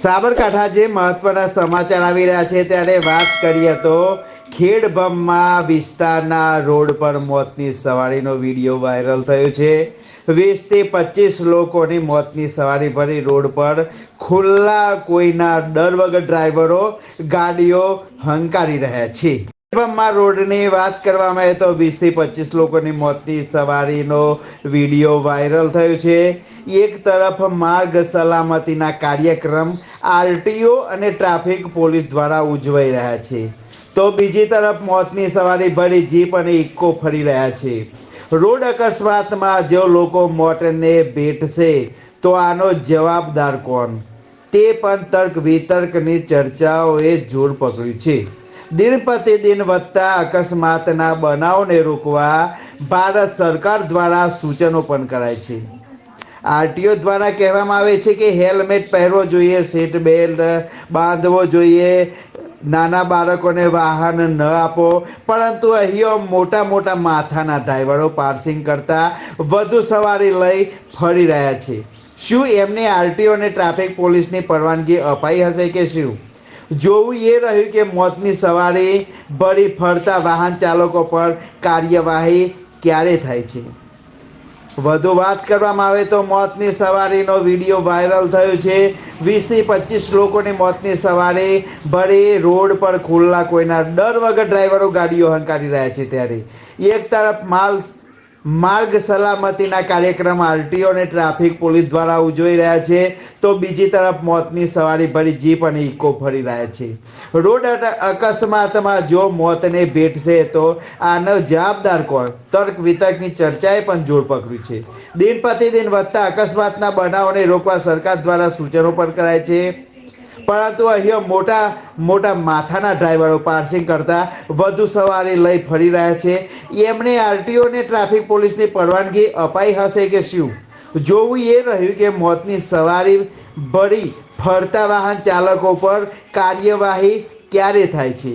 સાબરકાંઠા જે મહત્વના સમાચાર આવી રહ્યા છે ત્યારે વાત કરીએ તો ખેડબ્રહ્મા વિસ્તારના રોડ પર મોતની સવારીનો વીડિયો વાયરલ થયો છે. વીસથી પચીસ લોકોની મોતની સવારી ભરી રોડ પર ખુલ્લા કોઈના ડર વગર ડ્રાઈવરો, ગાડીઓ હંકારી રહ્યા છે. ખેડબ્રહ્મા રોડની વાત કરવામાં આવે તો વીસથી પચીસ લોકોની મોતની સવારીનો વીડિયો વાયરલ થયો છે. એક તરફ માર્ગ સલામતીના કાર્યક્રમ આરટીઓ અને ટ્રાફિક પોલીસ દ્વારા ઉજવાઈ રહ્યા છે. તો બીજી તરફ મોતની સવારી ભરી જીપ અને ઇક્કો ફરી રહ્યા છે. રોડ અકસ્માતમાં જો લોકો મોતને ભેટશે, તો આનો જવાબદાર કોણ? તે પણ તર્ક વિતર્કની ચર્ચાઓએ જોર પકડ્યું છે. દિન પ્રતિદિન વધતા અકસ્માતના બનાવને રોકવા ભારત સરકાર દ્વારા સૂચનો પણ કરાય છે. આરટીઓ દ્વારા કહેવામાં આવે છે કે હેલ્મેટ પહેરવો જોઈએ, સીટ બેલ્ટ બાંધવો જોઈએ, નાના બાળકોને વાહન ન આપો, પરંતુ અહીં મોટા મોટા માથાના ડ્રાઈવરો પાર્સિંગ કરતા વધુ સવારી લઈ ફરી રહ્યા છે. શું એમને આરટીઓ અને ટ્રાફિક પોલીસની પરવાનગી અપાઈ હશે કે શું? જોવું એ રહ્યું કે મોતની સવારી ભરી ફરતા વાહન ચાલકો પર કાર્યવાહી ક્યારે થાય છે? વધુ વાત કરવામાં આવે તો મોતની સવારીનો વીડિયો વાયરલ થયો છે. વીસથી પચીસ લોકોની મોતની સવારે ભરી રોડ પર ખુલ્લા કોઈના ડર વગર ડ્રાઈવરો ગાડીઓ હંકારી રહ્યા છે ત્યારે. એક તરફ માલ માર્ગ સલામતીના કાર્યક્રમ આરટીઓ અને ટ્રાફિક પોલીસ દ્વારા ઉજવાઈ રહ્યા છે. તો બીજી તરફ મોતની સવારી ભરી જીપ અને ઇકો ફરી રહ્યા છે. રોડ અકસ્માતમાં જો મોતને ભેટશે તો આનો જવાબદાર કોણ? તર્ક વિતર્કની ચર્ચાએ પણ જોર પકડ્યું છે. દિન પ્રતિદિન વધતા અકસ્માતના બનાવોને રોકવા સરકાર દ્વારા સૂચનો પણ કરાય છે. પરંતુ અહીંયા મોટા મોટા માથાના ડ્રાઈવરો પાર્સિંગ કરતા વધુ સવારી લઈ ફરી રહ્યા છે. એમને આરટીઓ અને ટ્રાફિક પોલીસની પરવાનગી અપાઈ હશે કે શું? જોવું એ રહ્યું કે મોતની સવારી ભરી ફરતા વાહન ચાલકો પર કાર્યવાહી ક્યારે થાય છે?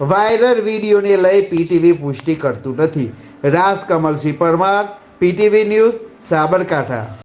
વાયરલ વિડીયોને લઈ પીટીવી પુષ્ટિ કરતું નથી. રાસ કમલસિંહ પરમાર, પીટીવી ન્યૂઝ સાબરકાંઠા.